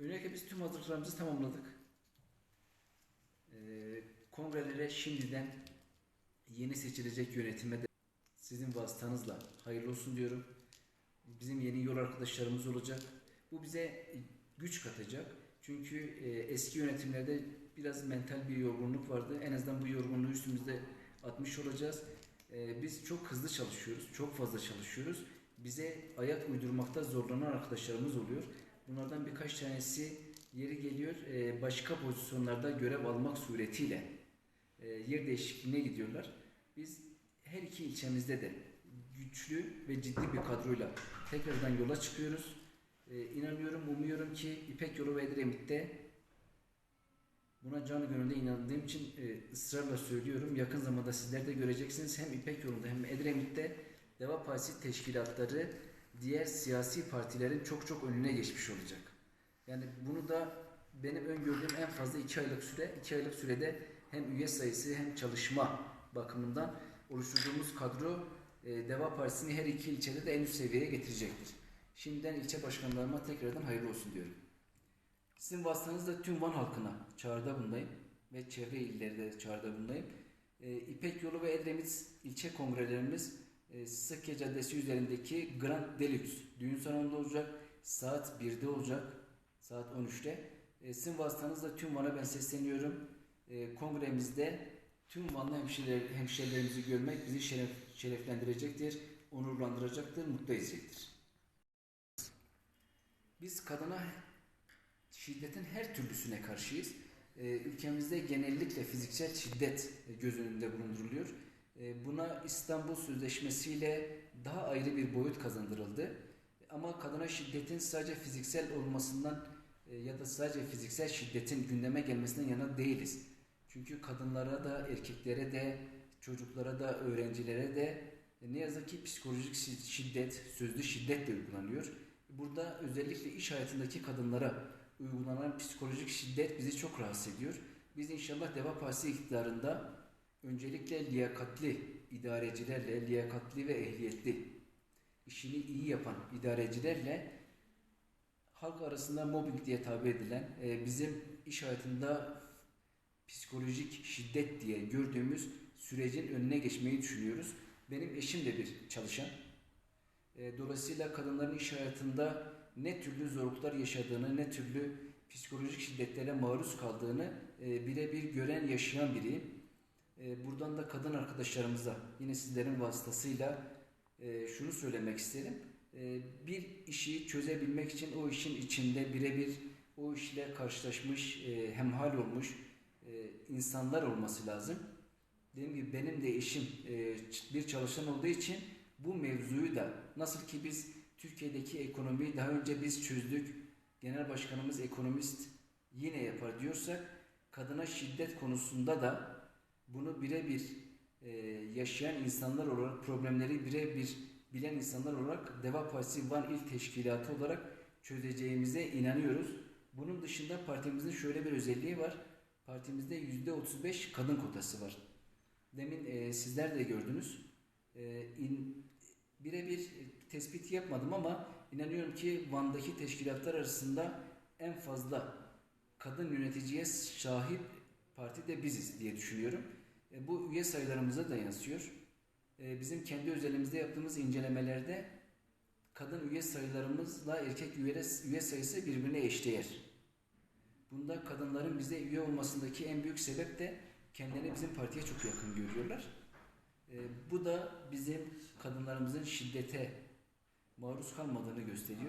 Öncelikle biz tüm hazırlıklarımızı tamamladık. Ee, kongrelere şimdiden yeni seçilecek yönetime de sizin vasıtanızla hayırlı olsun diyorum. Bizim yeni yol arkadaşlarımız olacak. Bu bize güç katacak. Çünkü e, eski yönetimlerde biraz mental bir yorgunluk vardı. En azından bu yorgunluğu üstümüzde atmış olacağız. E, biz çok hızlı çalışıyoruz, çok fazla çalışıyoruz. Bize ayak uydurmakta zorlanan arkadaşlarımız oluyor. Bunlardan birkaç tanesi yeri geliyor e, başka pozisyonlarda görev almak suretiyle e, yer değişikliğine gidiyorlar. Biz her iki ilçemizde de güçlü ve ciddi bir kadroyla tekrardan yola çıkıyoruz. E, inanıyorum, umuyorum ki İpek Yolu ve Edremit'te buna canı gönülde inandığım için e, ısrarla söylüyorum. Yakın zamanda sizler de göreceksiniz. Hem İpek Yolu'nda hem Edremit'te Deva Partisi teşkilatları diğer siyasi partilerin çok çok önüne geçmiş olacak. Yani bunu da benim öngördüğüm en fazla iki aylık süre. iki aylık sürede hem üye sayısı hem çalışma bakımından oluşturduğumuz kadro e, Deva Partisi'ni her iki ilçede de en üst seviyeye getirecektir. Şimdiden ilçe başkanlarıma tekrardan hayırlı olsun diyorum. Sizin vasıtanızla tüm Van halkına çağrıda bulunayım ve çevre illerde de çağrıda bulunayım. E, İpek Yolu ve Edremit ilçe kongrelerimiz e, Caddesi üzerindeki Grand Deluxe düğün salonunda olacak. Saat 1'de olacak. Saat 13'te. E, sizin vasıtanızla tüm Van'a ben sesleniyorum. E, kongremizde tüm Vanlı hemşire, hemşerilerimizi görmek bizi şeref, şereflendirecektir, onurlandıracaktır, mutlu edecektir. Biz kadına şiddetin her türlüsüne karşıyız. Ülkemizde genellikle fiziksel şiddet göz önünde bulunduruluyor. E, buna İstanbul Sözleşmesi ile daha ayrı bir boyut kazandırıldı. Ama kadına şiddetin sadece fiziksel olmasından e, ya da sadece fiziksel şiddetin gündeme gelmesinden yana değiliz. Çünkü kadınlara da, erkeklere de, çocuklara da, öğrencilere de e, ne yazık ki psikolojik şi- şiddet, sözlü şiddet de uygulanıyor. Burada özellikle iş hayatındaki kadınlara uygulanan psikolojik şiddet bizi çok rahatsız ediyor. Biz inşallah Deva Partisi iktidarında öncelikle liyakatli idarecilerle, liyakatli ve ehliyetli, işini iyi yapan idarecilerle halk arasında mobbing diye tabir edilen e, bizim iş hayatında psikolojik şiddet diye gördüğümüz sürecin önüne geçmeyi düşünüyoruz. Benim eşim de bir çalışan. E, dolayısıyla kadınların iş hayatında ne türlü zorluklar yaşadığını, ne türlü psikolojik şiddetlere maruz kaldığını e, birebir gören, yaşayan biriyim. E, buradan da kadın arkadaşlarımıza yine sizlerin vasıtasıyla e, şunu söylemek isterim. E, bir işi çözebilmek için o işin içinde birebir o işle karşılaşmış, e, hemhal olmuş insanlar olması lazım. Dediğim gibi benim de eşim e, bir çalışan olduğu için bu mevzuyu da nasıl ki biz Türkiye'deki ekonomiyi daha önce biz çözdük, genel başkanımız ekonomist yine yapar diyorsak kadına şiddet konusunda da bunu birebir e, yaşayan insanlar olarak problemleri birebir bilen insanlar olarak Deva Partisi Van İl Teşkilatı olarak çözeceğimize inanıyoruz. Bunun dışında partimizin şöyle bir özelliği var. Partimizde yüzde 35 kadın kotası var. Demin e, sizler de gördünüz. E, in, birebir tespit yapmadım ama inanıyorum ki Van'daki teşkilatlar arasında en fazla kadın yöneticiye sahip parti de biziz diye düşünüyorum. E, bu üye sayılarımıza da yansıyor. E, bizim kendi özelimizde yaptığımız incelemelerde kadın üye sayılarımızla erkek üye, sayısı birbirine eşdeğer. Bunda kadınların bize üye olmasındaki en büyük sebep de kendilerini bizim partiye çok yakın görüyorlar. E, bu da bizim kadınlarımızın şiddete maruz kalmadığını gösteriyor.